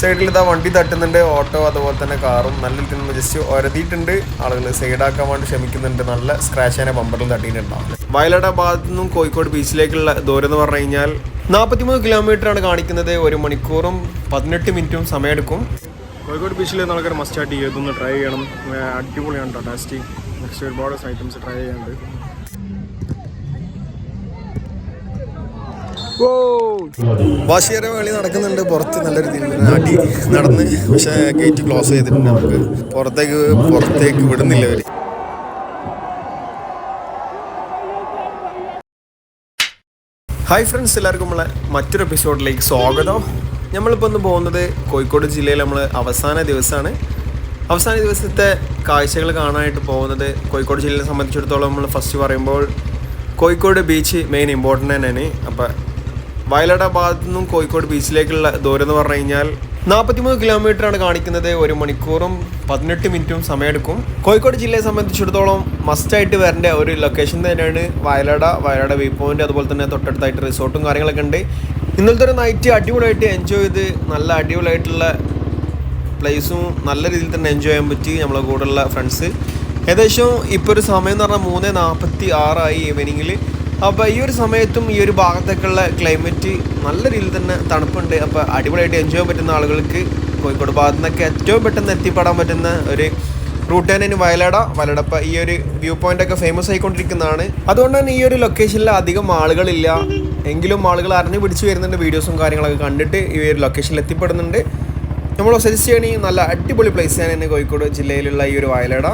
സൈഡിൽ ഇതാ വണ്ടി തട്ടുന്നുണ്ട് ഓട്ടോ അതുപോലെ തന്നെ കാറും. നല്ല രീതിയിൽ ജസ്റ്റ് ഒരതിയിട്ടുണ്ട്. ആളുകൾ സൈഡാക്കാൻ വേണ്ടി ശ്രമിക്കുന്നുണ്ട്. നല്ല സ്ക്രാച്ച് തന്നെ ബമ്പറിൽ തട്ടിയിട്ടുണ്ടാവും. വയലട ഭാഗത്തു നിന്നും കോഴിക്കോട് ബീച്ചിലേക്കുള്ള ദൂരം എന്ന് പറഞ്ഞു കഴിഞ്ഞാൽ നാൽപ്പത്തിമൂന്ന് കിലോമീറ്റർ ആണ് കാണിക്കുന്നത്. ഒരു മണിക്കൂറും പതിനെട്ട് മിനിറ്റും സമയമെടുക്കും. കോഴിക്കോട് ബീച്ചിൽ ആൾക്കാർ മസ്റ്റ് ആയിട്ട് ഏതൊന്ന് ട്രൈ ചെയ്യണം. അടിപൊളിയാണ് ടേസ്റ്റി നെക്സ്റ്റ് ഒരുപാട് ഐറ്റംസ് ട്രൈ ചെയ്യാനുണ്ട്. വാശിയേറെ കളി നടക്കുന്നുണ്ട്. പുറത്ത് നല്ല രീതിയിൽ അടി നടന്ന് പക്ഷേ ഗേറ്റ് ക്ലോസ് ചെയ്തിട്ടുണ്ട് നമുക്ക്. പുറത്തേക്ക് പുറത്തേക്ക് വിടുന്നില്ല അവർ ഹായ് ഫ്രണ്ട്സ് എല്ലാവർക്കും നമ്മളെ മറ്റൊരു എപ്പിസോഡിലേക്ക് സ്വാഗതം. നമ്മളിപ്പോൾ ഒന്ന് പോകുന്നത് കോഴിക്കോട് ജില്ലയിൽ നമ്മൾ അവസാന ദിവസമാണ്. അവസാന ദിവസത്തെ കാഴ്ചകൾ കാണാനായിട്ട് പോകുന്നത് കോഴിക്കോട് ജില്ലയെ സംബന്ധിച്ചിടത്തോളം നമ്മൾ ഫസ്റ്റ് പറയുമ്പോൾ കോഴിക്കോട് ബീച്ച് മെയിൻ ഇമ്പോർട്ടന്റ് തന്നെയാണ്. അപ്പോൾ വയലാട് ഭാഗത്തു നിന്നും കോഴിക്കോട് ബീച്ചിലേക്കുള്ള ദൂരം എന്ന് പറഞ്ഞു കഴിഞ്ഞാൽ നാൽപ്പത്തിമൂന്ന് കിലോമീറ്റർ ആണ് കാണിക്കുന്നത് ഒരു മണിക്കൂറും പതിനെട്ട് മിനിറ്റും സമയമെടുക്കും. കോഴിക്കോട് ജില്ലയെ സംബന്ധിച്ചിടത്തോളം മസ്റ്റായിട്ട് വരേണ്ട ഒരു ലൊക്കേഷൻ തന്നെയാണ് വയലട വയലട വ്യൂ പോയിന്റ് അതുപോലെ തന്നെ തൊട്ടടുത്തായിട്ട് റിസോർട്ടും കാര്യങ്ങളൊക്കെ ഉണ്ട്. ഇന്നലത്തെ ഒരു നൈറ്റ് അടിപൊളിയായിട്ട് എൻജോയ് ചെയ്ത് നല്ല അടിപൊളിയായിട്ടുള്ള പ്ലേസും നല്ല രീതിയിൽ തന്നെ എൻജോയ് ചെയ്യാൻ പറ്റി നമ്മളെ കൂടെയുള്ള ഫ്രണ്ട്സ് ഏകദേശം ഇപ്പോൾ ഒരു സമയം എന്ന് പറഞ്ഞാൽ മൂന്ന് നാൽപ്പത്തി ആറായി ഈവനിങ്ങിൽ അപ്പോൾ ഈ ഒരു സമയത്തും ഈ ഒരു ഭാഗത്തേക്കുള്ള ക്ലൈമറ്റ് നല്ല രീതിയിൽ തന്നെ തണുപ്പുണ്ട്. അപ്പോൾ അടിപൊളിയായിട്ട് എൻജോയ് ചെയ്യാൻ പറ്റുന്ന ആളുകൾക്ക് കോഴിക്കോട് ഭാഗത്തു നിന്നൊക്കെ ഏറ്റവും പെട്ടെന്ന് എത്തിപ്പെടാൻ പറ്റുന്ന ഒരു റൂട്ട് തന്നെ വയലട. വയലാടപ്പ ഈ ഒരു വ്യൂ പോയിന്റ് ഒക്കെ ഫേമസ് ആയിക്കൊണ്ടിരിക്കുന്നതാണ്. അതുകൊണ്ട് തന്നെ ഈ ഒരു ലൊക്കേഷനിൽ അധികം ആളുകളില്ല. എങ്കിലും ആളുകൾ അറിഞ്ഞു പിടിച്ചു വരുന്നുണ്ട് വീഡിയോസും കാര്യങ്ങളൊക്കെ കണ്ടിട്ട് ഈ ഒരു ലൊക്കേഷനിൽ എത്തിപ്പെടുന്നുണ്ട്. നമ്മൾ സജസ്റ്റ് ചെയ്യണമെങ്കിൽ നല്ല അടിപൊളി പ്ലേസ് ആണ് കോഴിക്കോട് ജില്ലയിലുള്ള ഈ ഒരു വയലട.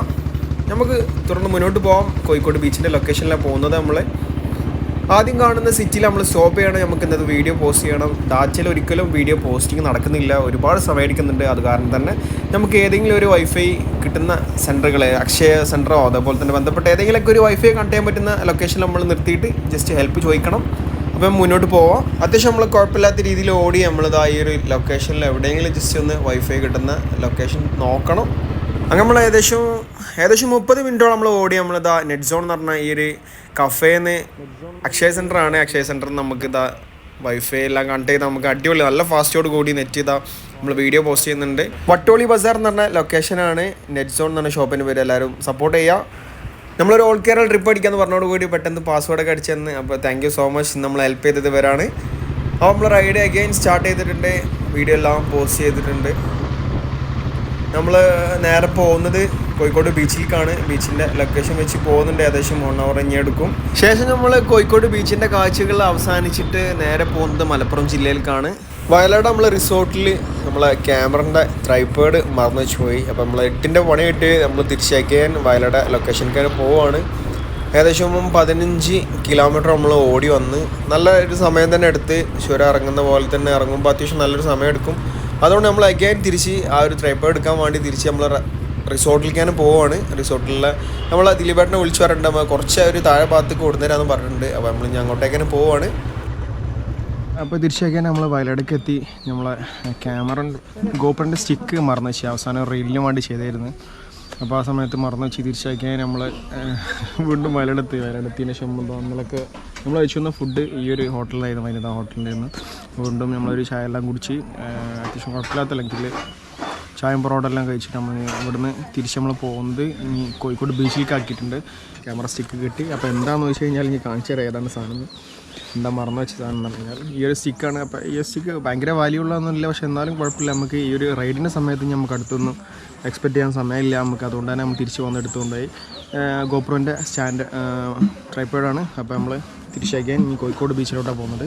നമുക്ക് തുടർന്ന് മുന്നോട്ട് പോകാം കോഴിക്കോട് ബീച്ചിന്റെ ലൊക്കേഷനിലാണ് പോകുന്നത് നമ്മൾ ആദ്യം കാണുന്ന സിറ്റിയിൽ നമ്മൾ സ്റ്റോപ്പ് ചെയ്യണം നമുക്ക് ഇന്നത് വീഡിയോ പോസ്റ്റ് ചെയ്യണം. ഡാറ്റയിൽ ഒരിക്കലും വീഡിയോ പോസ്റ്റിംഗ് നടക്കുന്നില്ല. ഒരുപാട് സമയം എടുക്കുന്നുണ്ട്. അത് കാരണം തന്നെ നമുക്ക് ഏതെങ്കിലും ഒരു വൈഫൈ കിട്ടുന്ന സെന്ററുകൾ അക്ഷയ സെന്ററോ അതേപോലെ തന്നെ ബന്ധപ്പെട്ട ഏതെങ്കിലുമൊക്കെ ഒരു വൈഫൈ കണക്ട് ചെയ്യാൻ പറ്റുന്ന ലൊക്കേഷൻ നമ്മൾ നിർത്തിയിട്ട് ജസ്റ്റ് ഹെൽപ്പ് ചോദിക്കണം. അപ്പം മുന്നോട്ട് പോവാം. അത്യാവശ്യം നമ്മൾ കുഴപ്പമില്ലാത്ത രീതിയിൽ ഓടി നമ്മളിതാ ഈ ഒരു ലൊക്കേഷനിൽ എവിടെയെങ്കിലും ജസ്റ്റ് ഒന്ന് വൈഫൈ കിട്ടുന്ന ലൊക്കേഷൻ നോക്കണം. അങ്ങനെ നമ്മൾ ഏകദേശം ഏകദേശം മുപ്പത് മിനിറ്റോളം നമ്മൾ ഓടി നമ്മൾ നമ്മളിതാ നെറ്റ് സോൺ എന്ന് പറഞ്ഞ ഈ ഒരു കഫേന്ന് അക്ഷയ സെന്റർ ആണ്. അക്ഷയ സെന്ററിൽ നമുക്ക് ഇതാ വൈഫൈ എല്ലാം കണക്ട് ചെയ്ത് നമുക്ക് അടിപൊളി നല്ല ഫാസ്റ്റോട് കൂടി നെറ്റ് ചെയ്താൽ നമ്മൾ വീഡിയോ പോസ്റ്റ് ചെയ്യുന്നുണ്ട്. വട്ടോളി ബസാർ എന്ന് പറഞ്ഞ ലൊക്കേഷനാണ് നെറ്റ് സോൺ എന്ന് പറഞ്ഞ ഷോപ്പിന് പേര് എല്ലാവരും സപ്പോർട്ട് ചെയ്യുക നമ്മളൊരു ഓൾ കേരള ട്രിപ്പ് അടിക്കാന്ന് പറഞ്ഞോട് കൂടി പെട്ടെന്ന് പാസ്വേഡ് ഒക്കെ അടിച്ചെന്ന് അപ്പോൾ താങ്ക് യു സോ മച്ച് നമ്മൾ ഹെൽപ്പ് ചെയ്തത് വരാണ് അപ്പോൾ നമ്മൾ റൈഡ് അഗെയിൻ സ്റ്റാർട്ട് ചെയ്തിട്ടുണ്ട്. വീഡിയോ എല്ലാം പോസ്റ്റ് ചെയ്തിട്ടുണ്ട്. നമ്മൾ നേരെ പോകുന്നത് കോഴിക്കോട് ബീച്ചിലേക്കാണ്. ബീച്ചിന്റെ ലൊക്കേഷൻ വെച്ച് പോകുന്നുണ്ട്. ഏകദേശം വൺ അവർ ഇനി എടുക്കും. ശേഷം നമ്മൾ കോഴിക്കോട് ബീച്ചിന്റെ കാഴ്ചകൾ അവസാനിച്ചിട്ട് നേരെ പോകുന്നത് മലപ്പുറം ജില്ലയിലേക്കാണ്. വയലാട് നമ്മൾ റിസോർട്ടിൽ നമ്മളെ ക്യാമറന്റെ ട്രൈപ്പേഡ് മറന്നു വെച്ച് പോയി. അപ്പോൾ നമ്മൾ എട്ടിന്റെ പണി കിട്ടി. നമ്മൾ തിരിച്ചയക്കാൻ വയലാട് ലൊക്കേഷനിലേക്ക് പോവുകയാണ് ഏകദേശം പതിനഞ്ച് കിലോമീറ്റർ നമ്മൾ ഓടി വന്ന് നല്ല ഒരു സമയം തന്നെ എടുത്ത്. ചുരം ഇറങ്ങുന്ന പോലെ തന്നെ ഇറങ്ങുമ്പോൾ അത്യാവശ്യം നല്ലൊരു സമയം എടുക്കും. അതുകൊണ്ട് നമ്മൾ അഗൈൻ തിരിച്ച് ആ ഒരു ട്രൈപ്പേഡ് എടുക്കാൻ വേണ്ടി തിരിച്ച് നമ്മൾ റിസോർട്ടിലേക്കാണ് പോവാണ്. റിസോർട്ടിലെ നമ്മൾ ദിലീപേട്ടനെ വിളിച്ചു പറഞ്ഞിട്ട് നമ്മൾ കുറച്ച് ഒരു താഴെ ഭാഗത്തേക്ക് കൊടുന്നേരാന്ന് പറഞ്ഞിട്ടുണ്ട്. അപ്പോൾ നമ്മൾ ഞാൻ അങ്ങോട്ടേക്കാനും പോവാണ്. അപ്പോൾ തിരിച്ചേക്കാൻ നമ്മൾ വയലടുക്ക് എത്തി. നമ്മളെ ക്യാമറ ഗോപ്രന്റെ സ്റ്റിക്ക് മറന്നു വെച്ചു. അവസാനം റീലിന് വേണ്ടി ചെയ്തായിരുന്നു. അപ്പോൾ ആ സമയത്ത് മറന്നു വെച്ച് തീർച്ചയായും നമ്മൾ വീണ്ടും വയലെടുത്ത് വയനാടെത്തിയതിന് ശേഷം നമ്മളൊക്കെ നമ്മൾ കഴിച്ചു വന്ന ഫുഡ് ഈ ഒരു ഹോട്ടലിലായിരുന്നു വനിതാ ഹോട്ടലിൽ നിന്ന് വീണ്ടും നമ്മളൊരു ചായ എല്ലാം കുടിച്ച് അത്യാവശ്യം കുഴപ്പമില്ലാത്ത അല്ലെങ്കിൽ ചായം പൊറോട്ട എല്ലാം കഴിച്ചിട്ട് നമ്മൾ ഇവിടുന്ന് തിരിച്ച് നമ്മൾ പോകുന്നത് ഇനി കോഴിക്കോട് ബീച്ചിലേക്ക് ആക്കിയിട്ടുണ്ട്. ക്യാമറ സ്റ്റിക്ക് കിട്ടി അപ്പോൾ എന്താണെന്ന് വെച്ച് കഴിഞ്ഞാൽ ഇനി കാണിച്ചു തരാം ഏതാണ് സാധനം എന്താ മറന്നു വെച്ചതാണെന്ന് പറഞ്ഞാൽ ഈ ഒരു സ്റ്റിക്കാണ് അപ്പോൾ ഈ സ്റ്റിക്ക് ഭയങ്കര വാല്യൂ ഉള്ളതൊന്നുമില്ല. പക്ഷെ എന്നാലും കുഴപ്പമില്ല. നമുക്ക് ഈ ഒരു റൈഡിന്റെ സമയത്ത് നമുക്ക് അടുത്തൊന്നും എക്സ്പെക്ട് ചെയ്യാൻ സമയമില്ല. നമുക്ക് അതുകൊണ്ട് തന്നെ നമ്മൾ തിരിച്ച് വന്ന് എടുത്തുകൊണ്ടായി ഗോപ്രോന്റെ സ്റ്റാൻഡ് ട്രൈപ്പേഡാണ് അപ്പോൾ നമ്മൾ തിരിച്ചയക്കാൻ ഇനി കോഴിക്കോട് ബീച്ചിലോട്ടാണ് പോകുന്നത്.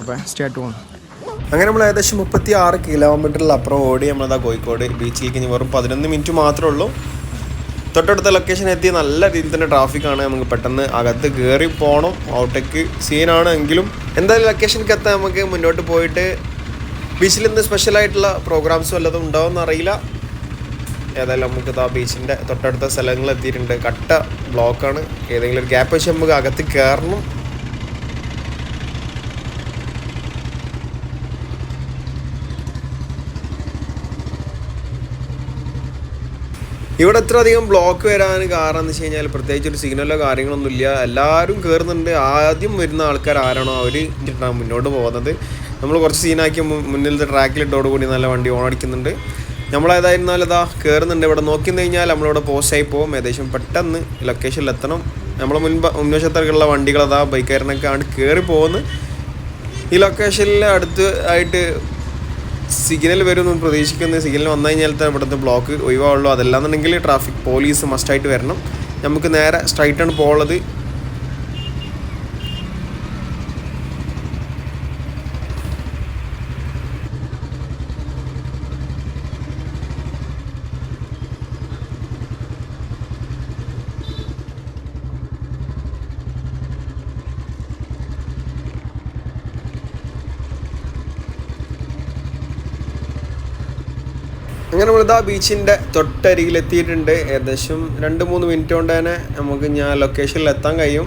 അപ്പോൾ സ്റ്റാർട്ട് പോകണം അങ്ങനെ നമ്മൾ ഏകദേശം മുപ്പത്തി ആറ് കിലോമീറ്ററിൽ അപ്പുറം ഓടി നമ്മളതാ കോഴിക്കോട് ബീച്ചിലേക്ക് ഇനി വെറും പതിനൊന്ന് മിനിറ്റ് മാത്രമേ ഉള്ളൂ. തൊട്ടടുത്ത ലൊക്കേഷൻ എത്തി നല്ല രീതിയിൽ തന്നെ ട്രാഫിക്കാണ് നമുക്ക് പെട്ടെന്ന് അകത്ത് കയറി പോകണം ഔട്ടേക്ക് സീനാണ് എങ്കിലും എന്തായാലും ലൊക്കേഷനിലേക്ക് എത്താൻ നമുക്ക് മുന്നോട്ട് പോയിട്ട് ബീച്ചിൽ ഇന്ന് സ്പെഷ്യലായിട്ടുള്ള പ്രോഗ്രാംസ് വല്ലതും ഉണ്ടാവുമെന്ന് അറിയില്ല. ഏതായാലും നമുക്ക് ആ ബീച്ചിന്റെ തൊട്ടടുത്ത സ്ഥലങ്ങൾ എത്തിയിട്ടുണ്ട്. കട്ട ബ്ലോക്കാണ് ഏതെങ്കിലും ഒരു ഗ്യാപ്പ് വെച്ച് നമുക്ക് അകത്ത് കയറണം ഇവിടെ ഇത്ര അധികം ബ്ലോക്ക് വരാൻ കാരണം എന്ന് വെച്ച് കഴിഞ്ഞാൽ പ്രത്യേകിച്ച് ഒരു സിഗ്നലോ കാര്യങ്ങളൊന്നും ഇല്ല. എല്ലാവരും കയറുന്നുണ്ട് ആദ്യം വരുന്ന ആൾക്കാർ ആരാണോ അവർ മുന്നോട്ട് പോകുന്നത്. നമ്മൾ കുറച്ച് സീനാക്കി മുന്നിലത്തെ ട്രാക്കിലിട്ടോട് കൂടി നല്ല വണ്ടി ഓണടിക്കുന്നുണ്ട് നമ്മളേതായിരുന്നാലും ഇതാ കയറുന്നുണ്ട് ഇവിടെ നോക്കി കഴിഞ്ഞാൽ നമ്മളിവിടെ പോസ്റ്റായി പോകും. ഏകദേശം പെട്ടെന്ന് ലൊക്കേഷനിൽ എത്തണം. നമ്മളെ മുൻപ് മുൻവശത്തേക്കുള്ള വണ്ടികൾ അതാ ബൈക്കാരനൊക്കെ ആണ് കയറി പോകുന്നു. ഈ ലൊക്കേഷനിൽ അടുത്ത് ആയിട്ട് സിഗ്നൽ വരുമെന്ന് പ്രതീക്ഷിക്കുന്ന സിഗ്നൽ വന്നു കഴിഞ്ഞാൽ ഇവിടുത്തെ ബ്ലോക്ക് ഒഴിവാവുള്ളൂ. അതല്ലാന്നുണ്ടെങ്കിൽ ട്രാഫിക് പോലീസ് മസ്റ്റായിട്ട് വരണം. നമുക്ക് നേരെ സ്ട്രൈറ്റ് ആണ് പോകുള്ളത് അങ്ങനെ നമ്മളിതാ ബീച്ചിന്റെ തൊട്ടരികിൽ എത്തിയിട്ടുണ്ട് ഏകദേശം രണ്ട് മൂന്ന് മിനിറ്റ് കൊണ്ട് തന്നെ നമുക്ക് ഞാൻ ലൊക്കേഷനിൽ എത്താൻ കഴിയും.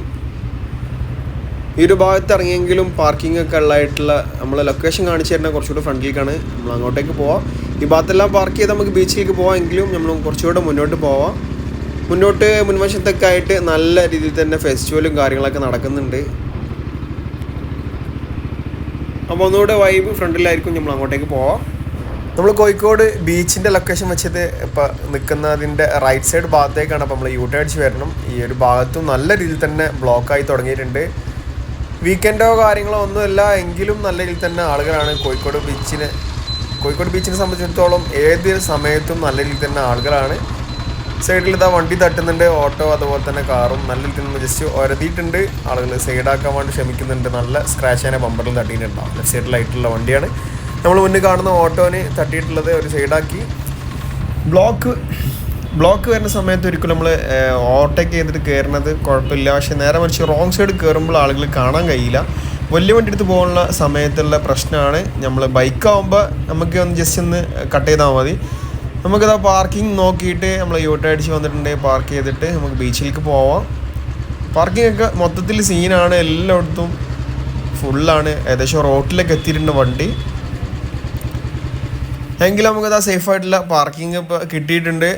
ഈ ഒരു ഭാഗത്ത് ഇറങ്ങിയെങ്കിലും പാർക്കിംഗ് ഒക്കെ ഉള്ളതായിട്ടുള്ള നമ്മൾ ലൊക്കേഷൻ കാണിച്ചു തരുന്ന കുറച്ചുകൂടെ ഫ്രണ്ടിലേക്കാണ്. നമ്മൾ അങ്ങോട്ടേക്ക് പോവാം. ഈ ഭാഗത്തെല്ലാം പാർക്ക് ചെയ്ത് നമുക്ക് ബീച്ചിലേക്ക് പോവാമെങ്കിലും നമ്മൾ കുറച്ചുകൂടെ മുന്നോട്ട് പോവാം. മുന്നോട്ട് മുൻവശത്തൊക്കെ ആയിട്ട് നല്ല രീതിയിൽ തന്നെ ഫെസ്റ്റിവലും കാര്യങ്ങളൊക്കെ നടക്കുന്നുണ്ട്. അപ്പോൾ ഒന്നുകൂടെ വൈബ് ഫ്രണ്ടിലായിരിക്കും. നമ്മൾ അങ്ങോട്ടേക്ക് പോവാം. നമ്മൾ കോഴിക്കോട് ബീച്ചിന്റെ ലൊക്കേഷൻ വെച്ചത് ഇപ്പോൾ നിൽക്കുന്നതിന്റെ റൈറ്റ് സൈഡ് ഭാഗത്തേക്കാണ് അപ്പോൾ നമ്മൾ യൂട്ടേ അടിച്ച് വരണം. ഈ ഒരു ഭാഗത്തും നല്ല രീതിയിൽ തന്നെ ബ്ലോക്കായി തുടങ്ങിയിട്ടുണ്ട്. വീക്കെൻഡോ കാര്യങ്ങളോ ഒന്നുമില്ല എങ്കിലും നല്ല രീതിയിൽ തന്നെ ആളുകളാണ് കോഴിക്കോട് ബീച്ചിനെ കോഴിക്കോട് ബീച്ചിനെ സംബന്ധിച്ചിടത്തോളം ഏത് സമയത്തും നല്ല രീതിയിൽ തന്നെ ആളുകളാണ്. സൈഡിൽ ഇതാ വണ്ടി തട്ടുന്നുണ്ട് ഓട്ടോ അതുപോലെ തന്നെ കാറും നല്ല രീതിയിൽ തന്നെ ജസ്റ്റ് ഒരതിയിട്ടുണ്ട്. ആളുകൾ സൈഡാക്കാൻ വേണ്ടി ശ്രമിക്കുന്നുണ്ട്. നല്ല സ്ക്രാച്ച് ആയ ബമ്പറിൽ തട്ടിയിട്ടുണ്ടാവും. ലെഫ്റ്റ് സൈഡിലായിട്ടുള്ള വണ്ടിയാണ്. നമ്മൾ മുന്നിൽ കാണുന്ന ഓട്ടോന് തട്ടിയിട്ടുള്ളത് ഒരു സൈഡാക്കി. ബ്ലോക്ക് ബ്ലോക്ക് വരുന്ന സമയത്ത് ഒരിക്കലും നമ്മൾ ഓവർടേക്ക് ചെയ്തിട്ട് കയറുന്നത് കുഴപ്പമില്ല. പക്ഷെ നേരെ മറിച്ച് റോങ് സൈഡ് കയറുമ്പോൾ ആളുകൾ കാണാൻ കഴിയില്ല. വലിയ വണ്ടി എടുത്ത് പോകാനുള്ള സമയത്തുള്ള പ്രശ്നമാണ്. നമ്മൾ ബൈക്കാവുമ്പോൾ നമുക്ക് ഒന്ന് ജസ്റ്റ് ഒന്ന് കട്ട് ചെയ്താൽ മതി. നമുക്കത് പാർക്കിംഗ് നോക്കിയിട്ട് നമ്മൾ യൂട്ട അടിച്ച് വന്നിട്ടുണ്ട്. പാർക്ക് ചെയ്തിട്ട് നമുക്ക് ബീച്ചിലേക്ക് പോവാം. പാർക്കിംഗ് ഒക്കെ മൊത്തത്തിൽ സീനാണ് എല്ലായിടത്തും ഫുള്ളാണ് ഏകദേശം റോട്ടിലേക്ക് എത്തിയിട്ടുണ്ട് വണ്ടി. എങ്കിൽ നമുക്ക് ആ സേഫ് ആയിട്ടുള്ള പാർക്കിംഗ് ഇപ്പോൾ കിട്ടിയിട്ടുണ്ട്.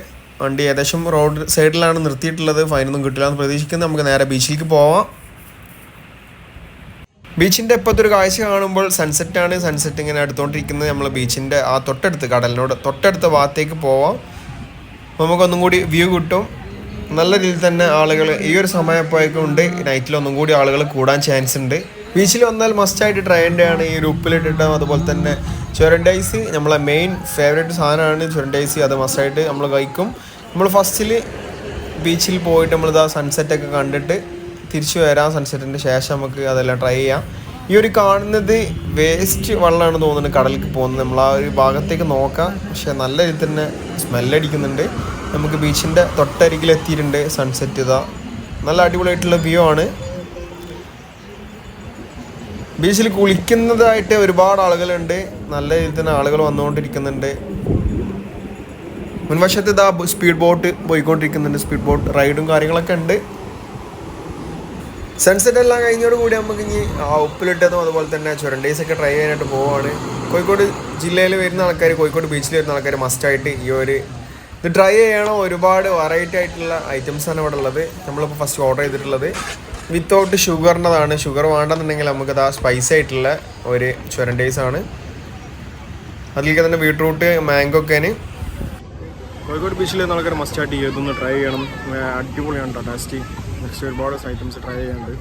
വണ്ടി ഏകദേശം റോഡ് സൈഡിലാണ് നിർത്തിയിട്ടുള്ളത്. ഫൈനൊന്നും കിട്ടില്ല എന്ന് പ്രതീക്ഷിക്കുന്നത് നമുക്ക് നേരെ ബീച്ചിലേക്ക് പോവാം. ബീച്ചിന്റെ ഇപ്പോഴത്തെ ഒരു കാഴ്ച കാണുമ്പോൾ സൺസെറ്റാണ് സൺസെറ്റ് ഇങ്ങനെ എടുത്തുകൊണ്ടിരിക്കുന്നത് നമ്മൾ ബീച്ചിന്റെ ആ തൊട്ടടുത്ത് കടലിനോട് തൊട്ടടുത്ത ഭാഗത്തേക്ക് പോവാം. നമുക്കൊന്നും കൂടി വ്യൂ കിട്ടും. നല്ല രീതിയിൽ തന്നെ ആളുകൾ ഈ ഒരു സമയപ്പോഴേക്കും ഉണ്ട് നൈറ്റിലൊന്നും കൂടി ആളുകൾ കൂടാൻ ചാൻസ് ഉണ്ട്. ബീച്ചിൽ വന്നാൽ മസ്റ്റായിട്ട് ട്രൈന്റെ ആണ് ഈ ഒരു ഉപ്പിലിട്ടിട്ടും അതുപോലെ തന്നെ ചുരണ്ടൈസ് നമ്മളെ മെയിൻ ഫേവറേറ്റ് സാധനമാണ് ചുരണ്ടൈസ്. അത് മസ്റ്റായിട്ട് നമ്മൾ കഴിക്കും. നമ്മൾ ഫസ്റ്റിൽ ബീച്ചിൽ പോയിട്ട് നമ്മളിതാ സൺസെറ്റ് ഒക്കെ കണ്ടിട്ട് തിരിച്ചു വരാം. സൺസെറ്റിന് ശേഷം നമുക്ക് അതെല്ലാം ട്രൈ ചെയ്യാം. ഈ ഒരു കാണുന്നത് വേസ്റ്റ് വെള്ളമാണ് തോന്നുന്നത് കടലിലേക്ക് പോകുന്നത്. നമ്മൾ ആ ഒരു ഭാഗത്തേക്ക് നോക്കാം. പക്ഷേ നല്ല രീതിയിൽ തന്നെ സ്മെല്ലടിക്കുന്നുണ്ട് നമുക്ക് ബീച്ചിന്റെ തൊട്ടരികിലെത്തിയിട്ടുണ്ട് സൺസെറ്റ് ഇതാ നല്ല അടിപൊളിയായിട്ടുള്ള വ്യൂ ആണ്. ബീച്ചിൽ കുളിക്കുന്നതായിട്ട് ഒരുപാട് ആളുകളുണ്ട്. നല്ല രീതിയിൽ തന്നെ ആളുകൾ വന്നുകൊണ്ടിരിക്കുന്നുണ്ട്. മുൻവശത്ത് ഇതാ സ്പീഡ് ബോട്ട് പോയിക്കൊണ്ടിരിക്കുന്നുണ്ട്. സ്പീഡ് ബോട്ട് റൈഡും കാര്യങ്ങളൊക്കെ ഉണ്ട്. സൺസെറ്റ് എല്ലാം കഴിഞ്ഞോട് കൂടി നമുക്ക് ഇനി ആ ഉപ്പിലിട്ടതും അതുപോലെ തന്നെ ചുരണ്ടേസ് ഒക്കെ ട്രൈ ചെയ്യാനായിട്ട് പോവുകയാണ് കോഴിക്കോട് ജില്ലയിൽ വരുന്ന ആൾക്കാർ കോഴിക്കോട് ബീച്ചിൽ വരുന്ന ആൾക്കാർ മസ്റ്റായിട്ട് ഈ ഒരു ഇത് ട്രൈ ചെയ്യണം. ഒരുപാട് വെറൈറ്റി ആയിട്ടുള്ള ഐറ്റംസ് ആണ് ഇവിടെ ഉള്ളത്. നമ്മളിപ്പോൾ ഫസ്റ്റ് ഓർഡർ ചെയ്തിട്ടുള്ളത്. വിത്തൗട്ട് ഷുഗറിന്റെതാണ് ഷുഗർ വേണ്ടെന്നുണ്ടെങ്കിൽ നമുക്കത് ആ സ്പൈസി ആയിട്ടുള്ള ഒരു ചുരണ്ടേസ് ആണ്. അതിലേക്ക് തന്നെ ബീട്രൂട്ട് മാംഗോ ഒക്കെയാണ് കോഴിക്കോട് ബീച്ചിൽ ആൾക്കാർ മസ്റ്റായിട്ട് ഇതൊന്ന് ട്രൈ ചെയ്യണം. അടിപൊളിയാണ് കേട്ടോ ടേസ്റ്റി നെക്സ്റ്റ് ഒരുപാട് ഐറ്റംസ് ട്രൈ ചെയ്യാനുണ്ട്.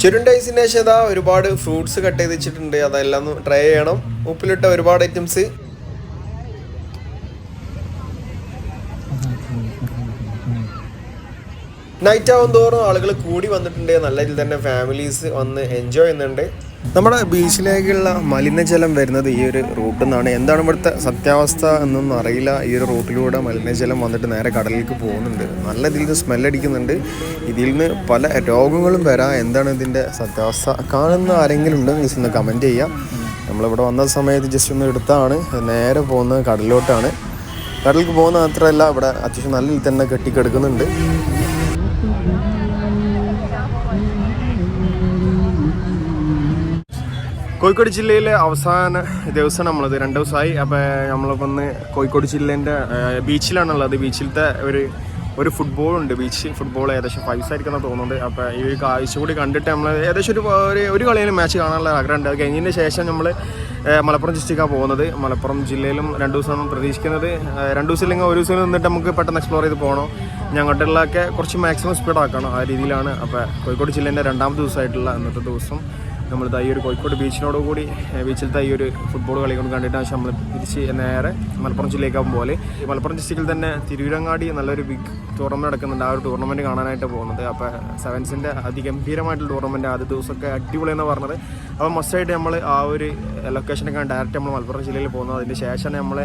ചുരുണ്ടൈസിന് ശേഷം ഒരുപാട് ഫ്രൂട്ട്സ് കട്ട് ചെയ്ത് വെച്ചിട്ടുണ്ട്. അതെല്ലാം ഒന്ന് ട്രൈ ചെയ്യണം. ഉപ്പിലിട്ട ഒരുപാട് ഐറ്റംസ് നൈറ്റ് ആവും തോറും ആളുകൾ കൂടി വന്നിട്ടുണ്ട്. നല്ല രീതിയിൽ തന്നെ ഫാമിലീസ് വന്ന് എൻജോയ് ചെയ്യുന്നുണ്ട്. നമ്മുടെ ബീച്ചിലേക്കുള്ള മലിനജലം വരുന്നത് ഈ ഒരു റൂട്ടിൽ നിന്നാണ് എന്താണ് ഇവിടുത്തെ സത്യാവസ്ഥ എന്നൊന്നും അറിയില്ല. ഈ ഒരു റൂട്ടിലൂടെ മലിനജലം വന്നിട്ട് നേരെ കടലിലേക്ക് പോകുന്നുണ്ട്. നല്ല രീതിയിൽ സ്മെല്ലടിക്കുന്നുണ്ട് ഇതിൽ നിന്ന് പല രോഗങ്ങളും വരാം. എന്താണ് ഇതിന്റെ സത്യാവസ്ഥ? കാണുന്ന ആരെങ്കിലും ഉണ്ടെങ്കിൽ ഒന്ന് കമന്റ് ചെയ്യാം. നമ്മളിവിടെ വന്ന സമയത്ത് ജസ്റ്റ് ഒന്ന് എടുത്താണ്. നേരെ പോകുന്നത് കടലിലോട്ടാണ്. കടലിലേക്ക് പോകുന്ന മാത്രമല്ല ഇവിടെ അത്യാവശ്യം നല്ല രീതിയിൽ തന്നെ കെട്ടിക്കെടുക്കുന്നുണ്ട്. കോഴിക്കോട് ജില്ലയിലെ അവസാന ദിവസം നമ്മളത്. രണ്ട് ദിവസമായി. അപ്പോൾ നമ്മളിപ്പോൾ ഒന്ന് കോഴിക്കോട് ജില്ലേന്റെ ബീച്ചിലാണുള്ളത്. ബീച്ചിലത്തെ ഒരു ഒരു ഫുട്ബോൾ ഉണ്ട്. ബീച്ച് ഫുട്ബോൾ ഏകദേശം ഫൈവ് ആയിരിക്കുന്ന തോന്നുന്നുണ്ട് അപ്പോൾ ഈ ഒരു കാഴ്ച കൂടി കണ്ടിട്ട് നമ്മൾ ഏകദേശം ഒരു ഒരു- കളിയിലും മാച്ച് കാണാനുള്ള ആഗ്രഹമുണ്ട്. അത് കഴിഞ്ഞതിന് ശേഷം നമ്മൾ മലപ്പുറം ഡിസ്ട്രിക്റ്റാണ് പോകുന്നത്. മലപ്പുറം ജില്ലയിലും രണ്ട് ദിവസം നമ്മൾ പ്രതീക്ഷിക്കുന്നത്. രണ്ട് ദിവസം ഇല്ലെങ്കിൽ ഒരു ദിവസം നിന്നിട്ട് നമുക്ക് പെട്ടെന്ന് എക്സ്പ്ലോർ ചെയ്ത് പോകണം ഞങ്ങോട്ടുള്ളതൊക്കെ കുറച്ച് മാക്സിമം സ്പീഡ് ആക്കണം ആ രീതിയിലാണ്. അപ്പോൾ കോഴിക്കോട് ജില്ലേന്റെ രണ്ടാമത്തെ ദിവസമായിട്ടുള്ള ഇന്നത്തെ ദിവസം. നമ്മൾ ഈ ഒരു കോഴിക്കോട് ബീച്ചിനോട് കൂടി ബീച്ചിലത്തെ ഈ ഒരു ഫുട്ബോൾ കളി കൊണ്ട് കണ്ടിട്ട് നമ്മൾ തിരിച്ച് നേരെ മലപ്പുറം ജില്ലയിലേക്കാകും പോലെ. മലപ്പുറം ഡിസ്ട്രിക്റ്റിൽ തന്നെ തിരുവിരങ്ങാടി നല്ലൊരു ബിഗ് ടൂർണമെന്റ് നടക്കുന്നുണ്ട്. ആ ഒരു ടൂർണമെന്റ് കാണാനായിട്ട് പോകുന്നത്. അപ്പോൾ സെവൻസിന്റെ അതിഗംഭീരമായിട്ടുള്ള ടൂർണമെന്റ് ആദ്യ ദിവസമൊക്കെ അടിപൊളി എന്ന് പറഞ്ഞത് അപ്പോൾ മസ്റ്റായിട്ട് നമ്മൾ ആ ഒരു ലൊക്കേഷനൊക്കെ ഡയറക്റ്റ് നമ്മൾ മലപ്പുറം ജില്ലയിൽ പോകുന്നത് അതിന് ശേഷമാണ് നമ്മൾ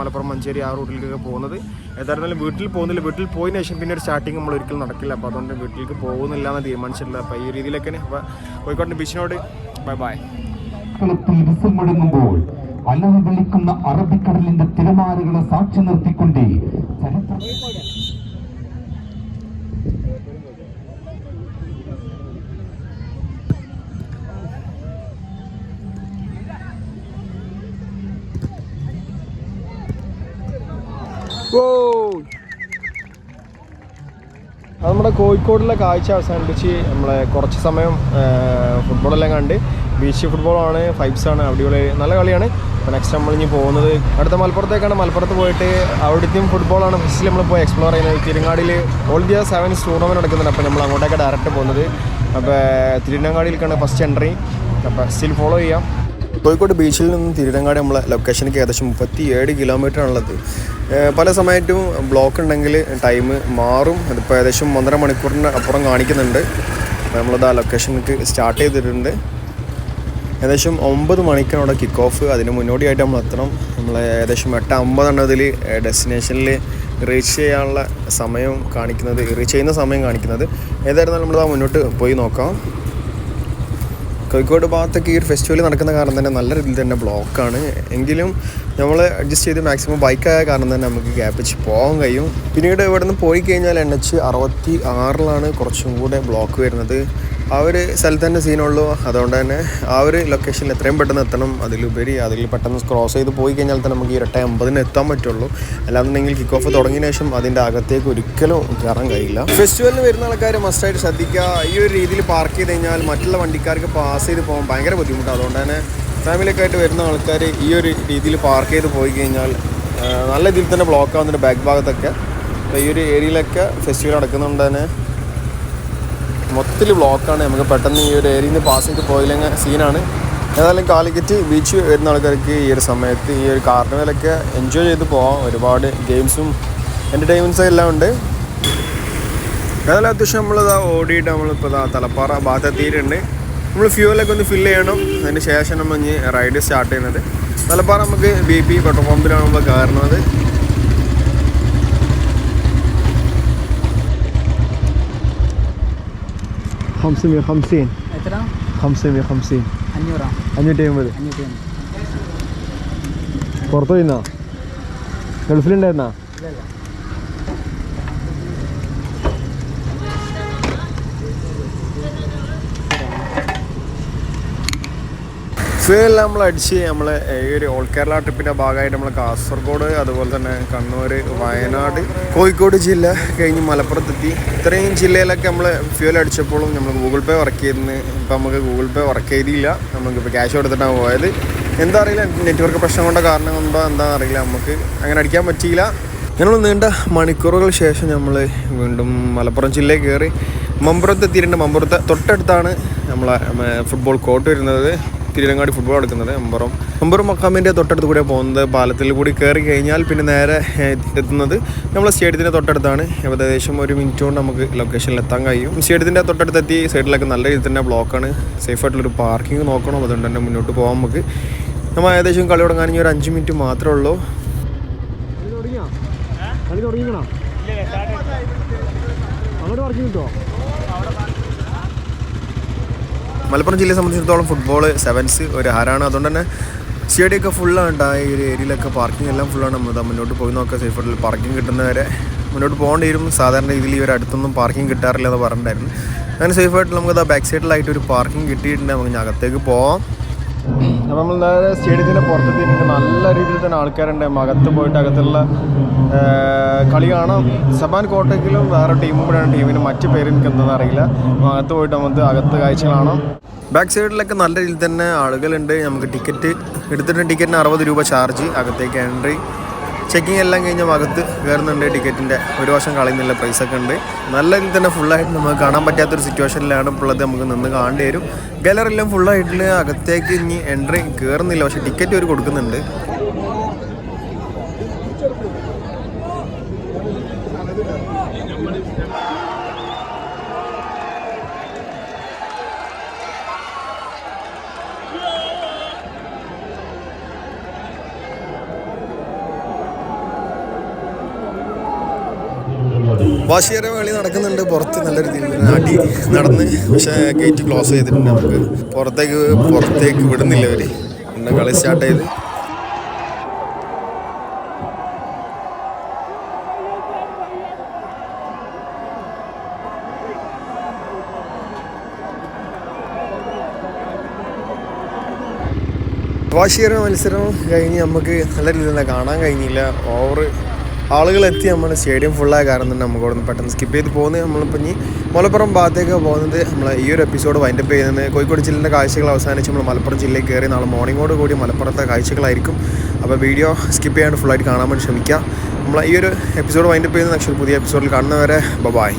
മലപ്പുറം മഞ്ചേരി ആ റൂട്ടിലേക്കൊക്കെ പോകുന്നത്. ഏതായിരുന്നാലും വീട്ടിൽ പോകുന്നില്ല. വീട്ടിൽ പോയതിന് ശേഷം പിന്നെ ഒരു സ്റ്റാർട്ടിങ് നമ്മൾ ഒരിക്കലും നടക്കില്ല. അപ്പോൾ അതുകൊണ്ട് വീട്ടിലേക്ക് പോകുന്നില്ല എന്ന് തീരുമാനിച്ചിട്ടില്ല. അപ്പോൾ ഈ രീതിയിലൊക്കെ അപ്പോൾ കോഴിക്കോട് ബീച്ചിനോട് ബൈ ബൈ വിസിൽ മുടങ്ങുമ്പോൾ അലഹ വിളിക്കുന്ന അറബിക്കടലിന്റെ തിരമാലകളെ സാക്ഷി നിർത്തിക്കൊണ്ട് കോഴിക്കോടിലെ കാഴ്ച അവസാനിപ്പിച്ച് നമ്മളെ കുറച്ച് സമയം ഫുട്ബോളെല്ലാം കണ്ട് ബീച്ച് ഫുട്ബോളാണ് ഫൈബ്സ് ആണ് അടിപൊളി നല്ല കളിയാണ്. അപ്പോൾ നെക്സ്റ്റ് നമ്മൾ ഇനി പോകുന്നത് അടുത്ത മലപ്പുറത്തേക്കാണ്. മലപ്പുറത്ത് പോയിട്ട് അവിടുത്തെയും ഫുട്ബോളാണ് ഫസ്റ്റ് നമ്മൾ പോയി എക്സ്പ്ലോർ ചെയ്യുന്നത്. തിരുങ്ങാടിയിൽ ഓൾ ഇന്ത്യ സെവൻസ് ടൂർണമെന്റ് നടക്കുന്നുണ്ട്. അപ്പോൾ നമ്മൾ അങ്ങോട്ടേക്ക് ഡയറക്റ്റ് പോകുന്നത്. അപ്പോൾ തിരുനങ്ങാടിയിലേക്കാണ് ഫസ്റ്റ് എൻട്രി അപ്പോൾ സ്റ്റിൽ ഫോളോ ചെയ്യാം. കോഴിക്കോട് ബീച്ചിൽ നിന്നും തിരുരങ്ങാടി നമ്മളെ ലൊക്കേഷനിലേക്ക് ഏകദേശം മുപ്പത്തി ഏഴ് കിലോമീറ്റർ ആണുള്ളത് പല സമയത്തും ബ്ലോക്ക് ഉണ്ടെങ്കിൽ ടൈം മാറും. അതിപ്പോൾ ഏകദേശം ഒന്നര മണിക്കൂറിന് അപ്പുറം കാണിക്കുന്നുണ്ട്. അപ്പോൾ നമ്മളത് ആ ലൊക്കേഷനിലേക്ക് സ്റ്റാർട്ട് ചെയ്തിട്ടുണ്ട്. ഏകദേശം ഒമ്പത് മണിക്കാണ് അവിടെ കിക്ക് ഓഫ് അതിന് മുന്നോടിയായിട്ട് നമ്മൾ എത്തണം. നമ്മൾ ഏകദേശം എട്ട് അമ്പതാണ് അതിൽ ഡെസ്റ്റിനേഷനിൽ റീച്ച് ചെയ്യാനുള്ള സമയം കാണിക്കുന്നത് റീച്ച് ചെയ്യുന്ന സമയം കാണിക്കുന്നത്. ഏതായിരുന്നാലും നമ്മൾ ആ മുന്നോട്ട് പോയി നോക്കാം. കോഴിക്കോട് ഭാഗത്തൊക്കെ ഈ ഒരു ഫെസ്റ്റിവൽ നടക്കുന്ന കാരണം തന്നെ നല്ല രീതിയിൽ തന്നെ ബ്ലോക്കാണ്. എങ്കിലും നമ്മൾ അഡ്ജസ്റ്റ് ചെയ്ത് മാക്സിമം ബൈക്കായ കാരണം തന്നെ നമുക്ക് ഗ്യാപ്പ് വെച്ച് പോകാൻ കഴിയും. പിന്നീട് ഇവിടെ നിന്ന് പോയി കഴിഞ്ഞാൽ എൻ എച്ച് അറുപത്തി ആറിലാണ് കുറച്ചും കൂടെ ബ്ലോക്ക് വരുന്നത്. ആ ഒരു സ്ഥലത്ത് തന്നെ സീനുള്ളൂ അതുകൊണ്ട് തന്നെ ആ ഒരു ലൊക്കേഷനിൽ എത്രയും പെട്ടെന്ന് എത്തണം. അതിലുപരി അതിൽ പെട്ടെന്ന് ക്രോസ് ചെയ്ത് പോയി കഴിഞ്ഞാൽ തന്നെ നമുക്ക് ഇരട്ട അമ്പതിന് എത്താൻ പറ്റുള്ളൂ. അല്ലാന്നുണ്ടെങ്കിൽ കിക്ക് ഓഫ് തുടങ്ങിയ ശേഷം അതിന്റെ അകത്തേക്ക് ഒരിക്കലും കയറാൻ കഴിയില്ല. ഫെസ്റ്റിവലിന് വരുന്ന ആൾക്കാർ മസ്റ്റായിട്ട് ശ്രദ്ധിക്കുക. ഈ ഒരു രീതിയിൽ പാർക്ക് ചെയ്ത് കഴിഞ്ഞാൽ മറ്റുള്ള വണ്ടിക്കാർക്ക് പാസ് ചെയ്ത് പോകാൻ ഭയങ്കര ബുദ്ധിമുട്ടാണ്. അതുകൊണ്ട് തന്നെ ഫാമിലിയൊക്കെ ആയിട്ട് വരുന്ന ആൾക്കാർ ഈ ഒരു രീതിയിൽ പാർക്ക് ചെയ്ത് പോയി കഴിഞ്ഞാൽ നല്ല രീതിയിൽ തന്നെ ബ്ലോക്ക് ആവുന്നുണ്ട് ബാക്ക് ഭാഗത്തൊക്കെ. അപ്പോൾ ഈ ഒരു ഏരിയയിലൊക്കെ ഫെസ്റ്റിവൽ നടക്കുന്നുണ്ട് തന്നെ. മൊത്തത്തിൽ ബ്ലോക്കാണ് നമുക്ക് പെട്ടെന്ന് ഈ ഒരു ഏരിയയിൽ നിന്ന് പാസ് ചെയ്ത് പോയില്ലെങ്കിൽ സീനാണ് ഏതായാലും കാലിക്കറ്റ് ബീച്ച് വരുന്ന ആൾക്കാർക്ക് ഈ ഒരു സമയത്ത് ഈ ഒരു കാർണിവലൊക്കെ എൻജോയ് ചെയ്ത് പോകാം ഒരുപാട് ഗെയിംസും എന്റർടൈൻമെന്റ്സും എല്ലാം ഉണ്ട്. ഏതായാലും അത്യാവശ്യം നമ്മളിതാ ഓടിയിട്ട് നമ്മളിപ്പോൾ ഇതാ തലപ്പാറ ഭാഗത്തെത്തിയിട്ടുണ്ട്. നമ്മൾ ഫ്യൂവലൊക്കെ ഒന്ന് ഫില്ല് ചെയ്യണം. അതിന് ശേഷം നമ്മൾ ഇനി റൈഡ് സ്റ്റാർട്ട് ചെയ്യുന്നത്. തലപ്പാറ നമുക്ക് ബി പി പെട്രോൾ പമ്പിലാണ് നമ്മൾ കയറുന്നത് ഹംസിൻ ഹംസീൻ എത്ര? ഹംസിൻ ഹംസീൻ അഞ്ഞൂറാ? അഞ്ഞൂറ്റി അമ്പത് അഞ്ഞൂറ്റി പുറത്തു പോയിന്നാ? ഗൾഫിലുണ്ടായിരുന്നാ? ഇല്ലല്ല നമ്മൾ അടിച്ച് നമ്മൾ ഈ ഒരു ഓൾ കേരള ട്രിപ്പിന്റെ ഭാഗമായിട്ട് നമ്മൾ കാസർഗോഡ് അതുപോലെ തന്നെ കണ്ണൂർ വയനാട് കോഴിക്കോട് ജില്ല കഴിഞ്ഞ് മലപ്പുറത്തെത്തി. ഇത്രയും ജില്ലയിലൊക്കെ നമ്മൾ ഫ്യൂൽ അടിച്ചപ്പോഴും നമ്മൾ ഗൂഗിൾ പേ വർക്ക് ചെയ്യുന്ന ഇപ്പം നമുക്ക് ഗൂഗിൾ പേ വർക്ക് ചെയ്തില്ല. നമുക്കിപ്പോൾ ക്യാഷ് കൊടുത്തിട്ടാണ് പോയത്. എന്താ അറിയില്ല നെറ്റ്വർക്ക് പ്രശ്നം കൊണ്ടോ കാരണം കൊണ്ടോ എന്താ അറിയില്ല നമുക്ക്. അങ്ങനെ അടിക്കാൻ പറ്റിയില്ല. ഞങ്ങൾ നീണ്ട മണിക്കൂറുകൾ ശേഷം നമ്മൾ വീണ്ടും മലപ്പുറം ജില്ലയിൽ കയറി മമ്പുറത്ത് എത്തിയിട്ടുണ്ട്. മമ്പുറത്ത് തൊട്ടടുത്താണ് നമ്മളെ ഫുട്ബോൾ കോർട്ട് വരുന്നത്. തിരുവനങ്ങാടി ഫുട്ബോൾ നടക്കുന്നത് അമ്പറം. അമ്പറം മക്കാമിന്റെ തൊട്ടടുത്ത് കൂടെ പോകുന്നത് പാലത്തിൽ കൂടി കയറി കഴിഞ്ഞാൽ പിന്നെ നേരെ എത്തുന്നത് നമ്മളെ സ്റ്റേഡിയത്തിന്റെ തൊട്ടടുത്താണ്. ഏകദേശം ഒരു മിനിറ്റ് കൊണ്ട് നമുക്ക് ലൊക്കേഷനിൽ എത്താൻ കഴിയും. സ്റ്റേഡിയത്തിന്റെ തൊട്ടടുത്തെത്തി സൈഡിലൊക്കെ നല്ല രീതിയിൽ തന്നെ ബ്ലോക്കാണ് സേഫായിട്ടുള്ളൊരു പാർക്കിംഗ് നോക്കണം. അതുകൊണ്ട് തന്നെ മുന്നോട്ട് പോകാൻ നമുക്ക്. നമ്മൾ ഏകദേശം കളി തുടങ്ങാൻ ഇനി ഒരു അഞ്ച് മിനിറ്റ് മാത്രമേ ഉള്ളൂ. കളി തുടങ്ങിക്കണോ? അങ്ങോട്ട് പറഞ്ഞു കിട്ടുമോ മലപ്പുറം ജില്ലയെ സംബന്ധിച്ചിടത്തോളം ഫുട്ബോൾ സെവൻസ് ഒരു ഹാരാണ് അതുകൊണ്ട് തന്നെ സ്റ്റേഡിയമൊക്കെ ഫുള്ളാണ് ഉണ്ടായ ഈ ഒരു ഏരിയയിലൊക്കെ പാർക്കിംഗ് എല്ലാം ഫുള്ളാണ് നമ്മൾ മുന്നോട്ട് പോയി നോക്കുക. സേഫ് ആയിട്ടുള്ള പാർക്കിംഗ് കിട്ടുന്നവരെ മുന്നോട്ട് പോകേണ്ടി വരും. സാധാരണ രീതിയിൽ ഒരു അടുത്തൊന്നും പാർക്കിംഗ് കിട്ടാറില്ല എന്ന് പറഞ്ഞിട്ടുണ്ടായിരുന്നു. അങ്ങനെ സേഫ് ആയിട്ട് നമുക്ക് ദാ ബാക്ക് സൈഡിലായിട്ട് ഒരു പാർക്കിംഗ് കിട്ടിയിട്ടുണ്ട്. നമുക്ക് അകത്തേക്ക് പോവാം. അപ്പം നമ്മൾ സ്റ്റേഡിയത്തിന്റെ പുറത്തെത്തിയിട്ടുണ്ട്. നല്ല രീതിയിൽ തന്നെ ആൾക്കാരുണ്ട്. അകത്ത് പോയിട്ട് അകത്തുള്ള കളി കാണാം. സബാൻ കോട്ടയ്ക്കിലും വേറെ ടീമും കൂടെയാണ് ടീമിന് മറ്റ് പേര് എനിക്ക് എന്താണെന്ന് അറിയില്ല. അകത്ത് പോയിട്ട് നമുക്ക് അകത്ത് കാഴ്ച കാണാം. ബാക്ക് സൈഡിലൊക്കെ നല്ല രീതിയിൽ തന്നെ ആളുകളുണ്ട്. നമുക്ക് ടിക്കറ്റ് എടുത്തിട്ട് ടിക്കറ്റിന് അറുപത് രൂപ ചാർജ് അകത്തേക്ക് എൻട്രി ചെക്കിംഗ് എല്ലാം കഴിഞ്ഞാൽ അകത്ത് കയറുന്നുണ്ട്. ടിക്കറ്റിന്റെ ഒരു വർഷം കളയുന്നില്ല ഒക്കെ ഉണ്ട്. നല്ല രീതിയിൽ തന്നെ ഫുള്ളായിട്ട് നമുക്ക് കാണാൻ പറ്റാത്തൊരു സിറ്റുവേഷനിലാണ് ഉള്ളത്. നമുക്ക് നിന്ന് കാണേണ്ടി വരും. ഗലറെല്ലാം ഫുള്ളായിട്ട് അകത്തേക്ക് ഇനി എൻട്രി കയറുന്നില്ല. പക്ഷേ ടിക്കറ്റ് അവർ കൊടുക്കുന്നുണ്ട്. വാശിയേറെ കളി നടക്കുന്നുണ്ട്. പുറത്ത് നല്ല രീതിയിൽ നാട്ടി നടന്ന് പക്ഷേ ഗേറ്റ് ക്ലോസ് ചെയ്തിട്ടുണ്ട് നമുക്ക്. പുറത്തേക്ക് പുറത്തേക്ക് വിടുന്നില്ല അവർ പിന്നെ കളി സ്റ്റാർട്ട് ചെയ്ത്. വാശിയേറെ മത്സരം കഴിഞ്ഞ് നമുക്ക് നല്ല രീതിയിൽ കാണാൻ കഴിഞ്ഞില്ല. ഓവർ ആളുകൾ എത്തി നമ്മൾ സ്റ്റേഡിയം ഫുള്ളായ കാരണം തന്നെ നമുക്ക് അവിടെ പെട്ടെന്ന് സ്കിപ്പ് ചെയ്ത് പോകുന്നത്. നമ്മളിപ്പോൾ ഇനി മലപ്പുറം ഭാഗത്തേക്ക് പോകുന്നത്. നമ്മൾ ഈ ഒരു എപ്പിസോഡ് വൈൻഡപ്പ് ചെയ്യുന്നത് കോഴിക്കോട് ജില്ലയുടെ കാഴ്ചകൾ അവസാനിച്ച് നമ്മൾ മലപ്പുറം ജില്ലയിൽ കയറി നാളെ മോർണിംഗോട് കൂടി മലപ്പുറത്തെ കാഴ്ചകളായിരിക്കും. അപ്പോൾ വീഡിയോ സ്കിപ്പ് ചെയ്യാണ്ട് ഫുള്ളായിട്ട് കാണാൻ വേണ്ടി ശ്രമിക്കുക. നമ്മൾ ഈ ഒരു എപ്പിസോഡ് വൈൻഡപ്പ് ചെയ്യുന്നത് പക്ഷേ പുതിയ എപ്പിസോഡിൽ കാണുന്നവരെ ബൈ